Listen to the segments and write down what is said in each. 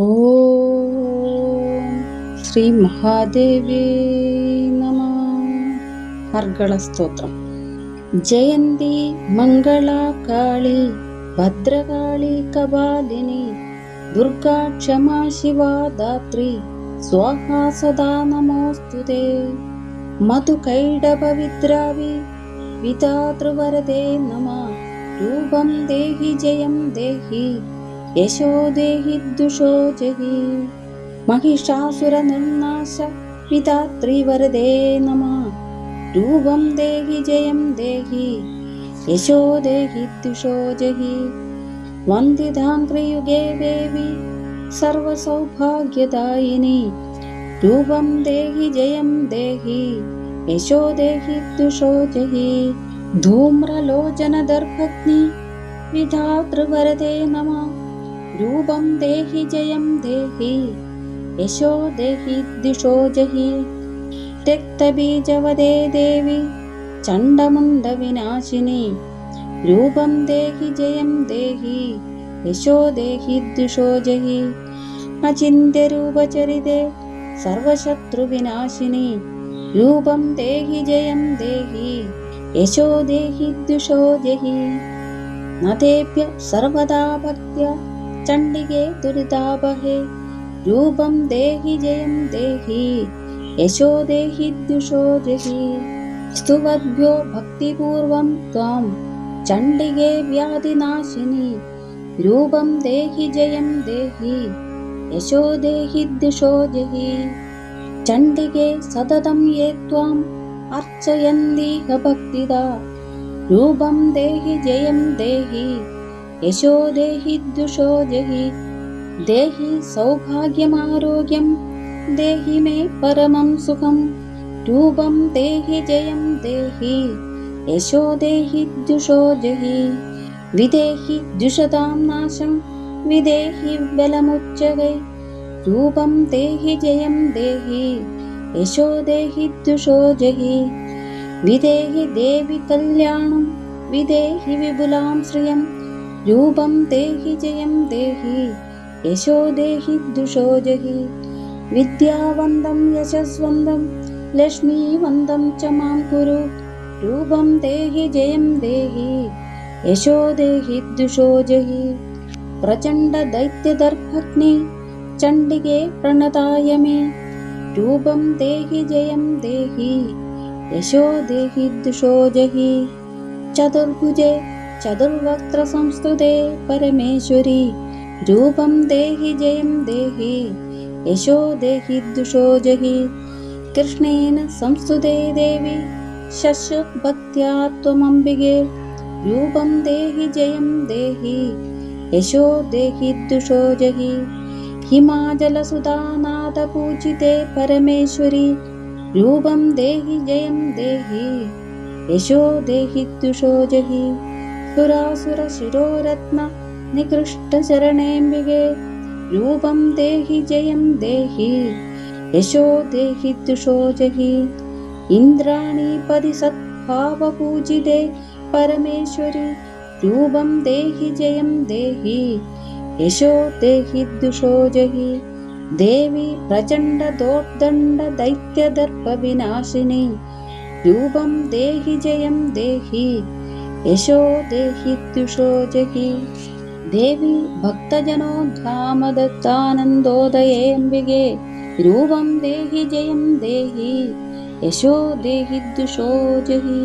ഓം ശ്രീ മഹാദേവേ നമ. ഹർഗളസ്തോത്രം ജയന്തി മംഗളാകാളി ഭദ്രകാളി കപാലിനി ദുർഗാ ക്ഷമാ ശിവാ സ്വാഹാ സദാ നമോസ്തുതേ. മധുകൈഡഭവിദ്രാവി വിധാതൃവരദേ നമ. രൂപം ദേഹി ജയം ദേഹി. यशो देहि दुषोचहि महिषासुरनिर्नाश पितात्रिवरदे नमः रूपं देहि जयं देहि यशो देहि दुषोजहि वन्दिताङ्क्रियुगे देवि सर्वसौभाग्यदायिनि रूपं देहि जयं देहि यशो देहि दुषोजहि धूम्रलोचनदर्भग्नि विधातृवरदे नमः रूपं देहि जयं देहि यशो देहि दिशो जहि त्यक्तबीजवदे देवि चण्डमुण्डविनाशिनि रूपं देहि जयं देहि यशो देहि दिशो जहि अचिन्त्यरूपचरिते सर्वशत्रुविनाशिनि रूपं देहि जयं देहि यशो देहि दिशो जहि न तेभ्य सर्वदा भक्त्या चण्डिके दुरितापहे रूपं देहि जयं देहि यशो देहि द्युषो जहि स्तुवद्भ्यो भक्तिपूर्वं त्वां चण्डिके व्याधिनाशिनि रूपं देहि जयं देहि यशो देहि द्युषो जहि चण्डिके सततं ये त्वाम् अर्चयन्तीह भक्तिदा रूपं देहि जयं देहि यशो देहि द्युषो जहि देहि सौभाग्यमारोग्यं देहि मे परमं सुखं। रूपं देहि जयं देहि यशो देहि द्युषो जहि विदेहि द्युषतां नाशं विदेहि बलमुच्चगे रूपं देहि जयं देहि यशो देहि द्युषो जहि विदेहि देवि कल्याणं विदेहि विपुलां श्रियं रूपं देहि जयं देहि यशो देहि द्युषो जहि विद्यावन्दं यशस्वन्दं लक्ष्मीवन्दं च मां कुरु रूपं देहि जयं देहि यशो देहि द्युषो जहि प्रचण्डदैत्यदर्भग्नि चण्डिके प्रणताय मे रूपं देहि जयं देहि यशो देहि द्युषो जहि चतुर्भुजे चतुर्वक्त्रसंस्तुते परमेश्वरि। रूपं देहि जयं देहि यशो देहि द्युषो जहि। कृष्णेन संस्तुते देवि शश्वद्भक्त्या त्वमम्बिके। रूपं देहि जयं देहि यशो देहि द्युषो जहि। हिमाचलसुधानाथपूजिते परमेश्वरि। रूपं देहि जयं देहि यशो देहि द्युषो जहि सुरासुरशिरोरत्न निकृष्टचरणेऽम्बिके रूपं देहि जयं देहि यशो देहि द्युषो जहि। रूपं देहि जयं देहि यशो देहि द्युषो जहि। देवी प्रचण्डदोर्दण्डदैत्यदर्पविनाशिनि। रूपं देहि जयं देहि यशो द्युषो जहि देवी देहि जयं देहि। यशो देहि द्युषो जहि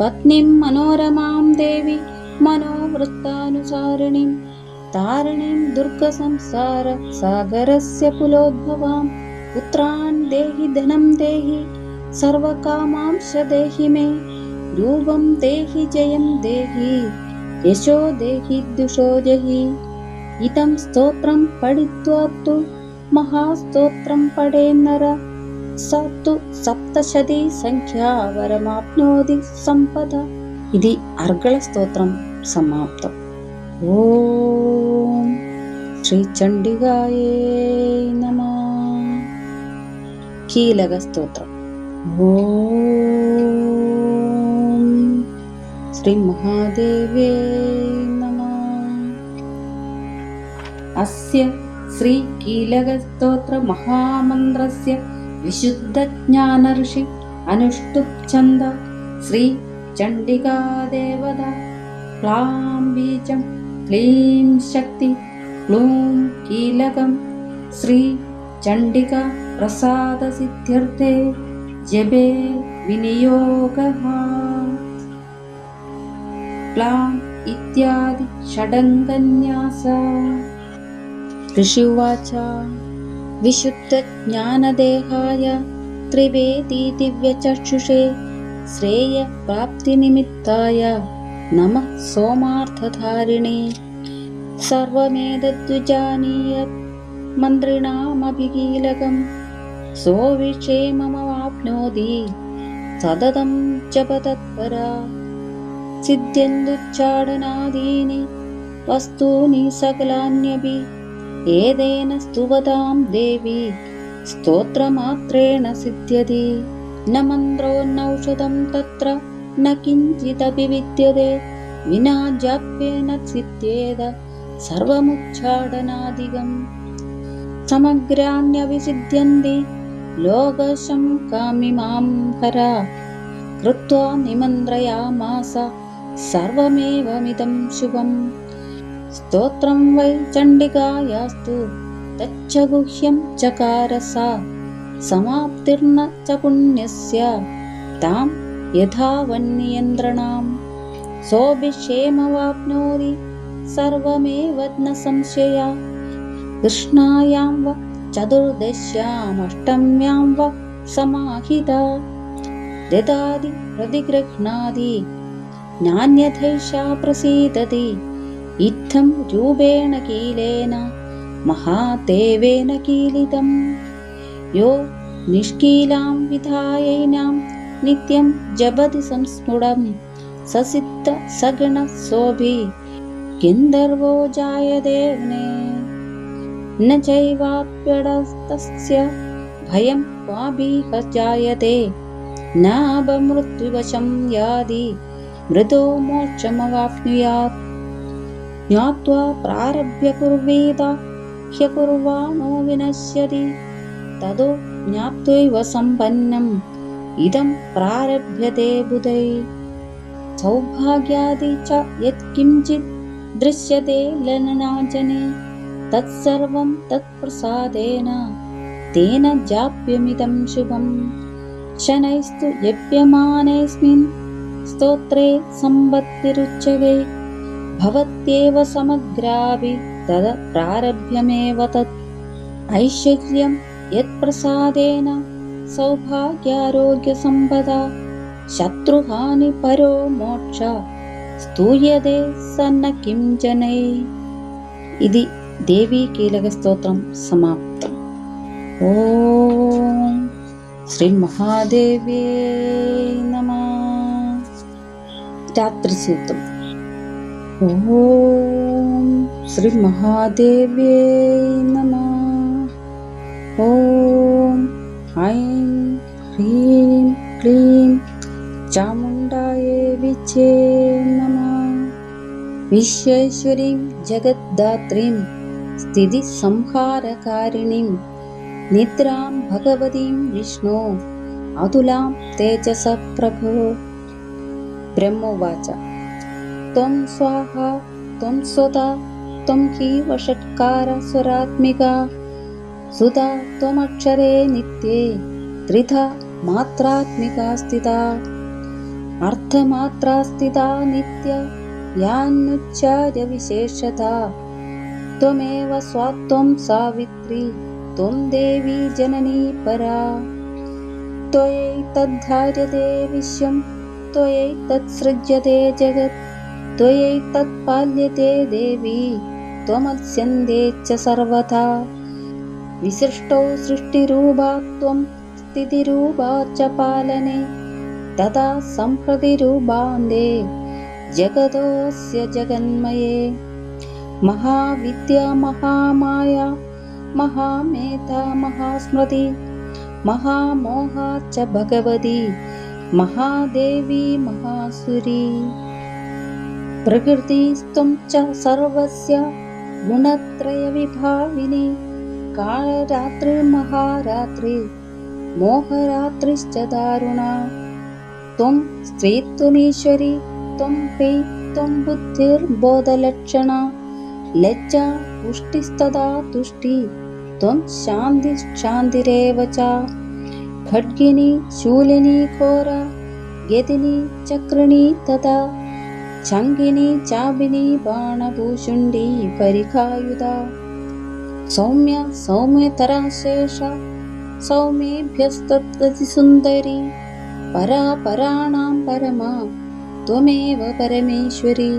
पत्नीं मनोरमां देवी मनोवृत्तानुसारिणीं। तारिणीं दुर्गसंसार सागरस्य कुलोद्भवां पुत्रान् देहि धनं देहि। सर्वकामांश देहि मे ध्रुवं देहि जयं देहि यशो देहि दुषो जहि इदं स्तोत्रं पठित्वा तु महास्तोत्रं पडे नर स तु सप्तशती वरमाप्नोति सम्पद इति अर्गळस्तोत्रं समाप्तम् ॐ श्रीचण्डिकायै नमः कीलकस्तोत्रम् ॐ श्रीमहादेवे नमः अस्य श्रीकीलकस्तोत्रमहामन्त्रस्य विशुद्धज्ञानऋषि अनुष्टुप्छन्द श्रीचण्डिकादेवता क्लां बीजं क्लीं शक्ति क्लूं कीलकं श्रीचण्डिका प्रसादसिद्ध्यर्थे जपे विनियोगः क्लाम् इत्यादि षडङ्गन्यास। ऋषिवाच विशुद्धज्ञानदेहाय त्रिवेदी दिव्यचक्षुषे श्रेयप्राप्तिनिमित्ताय नमः सोमार्थधारिणे। सर्वमेतद्विजानीय मन्त्रिणामभिकीलकं सोऽविषेममवाप्नोति सततं जपतत्परा सिद्ध्यन्दुच्चाटनादीनि वस्तूनि सकलान्यपि एतेन स्तुवतां देवी स्तोत्रमात्रेण सिद्ध्यति। न मन्त्रोन्नौषधं तत्र न किञ्चिदपि विद्यते विना जाप्येन सिद्ध्येद सर्वमुच्चाटनादिकम् समग्राण्यविसिद्ध्यन्ति लोकशं कामिमां हरा कृत्वा निमन्त्रयामास सर्वमेवमिदं शुभम् स्तोत्रं वै चण्डिकायास्तु तच्च गुह्यं चकार सा समाप्तिर्न च पुण्यस्य तां यथावन्नियन्त्रणां सोऽभिक्षेमवाप्नोति सर्वमेव न संशया। कृष्णायां वा चतुर्दश्यामष्टम्यां वा समाहिता। ददाति प्रतिगृह्णाति नान्यथैषा प्रसीदति। इत्थं रूपेण कीलेन महादेवेन कीलितम् यो निष्कीलां विधायैनां नित्यं जपति संस्फुटं। ससिद्ध सगणसोऽभि किन्दर्वो जायदेवने न। चैवाप्यडस्तस्य भयं क्वाभिह जायते नाभमृत्युवशं यादि मृदो मोक्षमवाप्नुयात्। ज्ञात्वा प्रारभ्य कुर्वीत ह्यकुर्वाणो विनश्यति। तदो ज्ञात्वैव सम्पन्नम्। इदं प्रारभ्यते बुधै। सौभाग्यादि च यत्किञ्चित् दृश्यते तत्सर्वं तत्प्रसादेन तेन जाप्यमिदं शुभम्। शनैस्तु जप्यमानेऽस्मिन् स्तोत्रे सम्पत्तिरुच्यते भवत्येव समग्रापि तद प्रारभ्यमेव तत् ऐश्वर्यं यत्प्रसादेन सौभाग्यारोग्यसम्पदा शत्रुहानिपरो मोक्ष स्तूयते स न किं जनै इति देवीकीलकस्तोत्रं समाप्तम् ॐ श्रीमहादेव्ये नमः ॐ श्रीमहादेव्ये नमः ॐ ऐं ह्रीं क्लीं चामुण्डायै विचे नमः विश्वेश्वरीं जगद्धात्रीं स्थितिसंहारकारिणीं निद्रां भगवतीं विष्णो अतुलां तेजसः प्रभो ब्रह्मोवाच। त्वं स्वाहा त्वं स्वदा त्वं हि वषट्कारस्वरात्मिका सुधा त्वमक्षरे नित्ये त्रिधा मात्रात्मिका स्थिता। अर्थमात्रा स्थिता नित्य यान्नुच्चार्य विशेषता त्वमेव स्वात्वं सावित्री त्वं देवी जननी परा जगत् त्वयैतत्पाल्यते देवी त्वमत्स्यन्ते च सर्वथा। विसृष्टौ सृष्टिरूपा त्वं स्थितिरूपा च पालने तदा सम्प्रतिरूपान्ते जगतोऽस्य जगन्मये। महाविद्या महामाया महामेधा महास्मृति महामोहा च भगवती महादेवी महासुरी। प्रकृतिस्त्वं च सर्वस्य गुणत्रयविभाविनि कालरात्रिर्महारात्रि मोहरात्रिश्च दारुणा। त्वं स्त्रीत्वमीश्वरी त्वं ह्री त्वं बुद्धिर्बोधलक्षणा। लज्जा पुष्टिस्तदा तुष्टि त्वं शान्तिश्शान्तिरेव च ખડકીની શૂલની કોરા ગેદની ચક્રણી તથા છંગિની ચાબિની બાણભૂષુંડી પરિખાયુધા സൗമ്യ സൗമ്യതരാശേഷ സൗമ്യേഭ്യസ്തതിസുന്ദരി പരാ പരാണാം പരമാ ത്വമേവ പരമേശ്വരി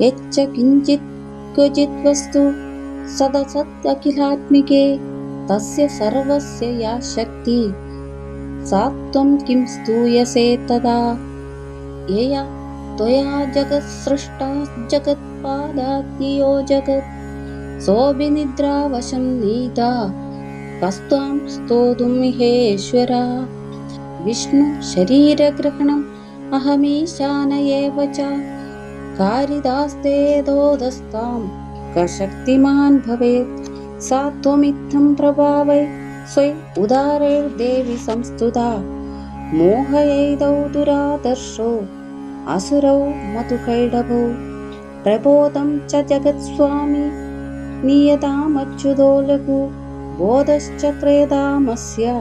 യച്ച കിഞ്ചിത് ക്വചിത് വസ്തു സദസത് അഖിലാത്മികേ തസ്യ സർവസ്യ യാ ശക്തി सा त्वं किं स्तूयसे तदा? यया त्वया जगत्सृष्टा जगत्पादाद्यो जगत्। सोऽभिनिद्रावशं नीता कस्त्वां स्तोतुमिहेश्वरा विष्णु शरीरग्रहणम् अहमीशान एव च। कारिदास्तेदोदस्तां कशक्तिमान् भवेत्। सा त्वमित्थं प्रभावै स्वयम् उदारैर्देवि संस्तुता मोहयैदौ दुरादर्शो असुरौ मतुकैडभौ प्रबोधं च जगत्स्वामी नीयतामच्युतो लघु बोधश्च प्रेदामस्य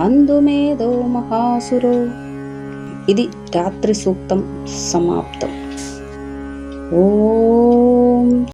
हन्तुमेधो महासुरो ఇది రాత్రి సూక్తం సమాప్తం ఓం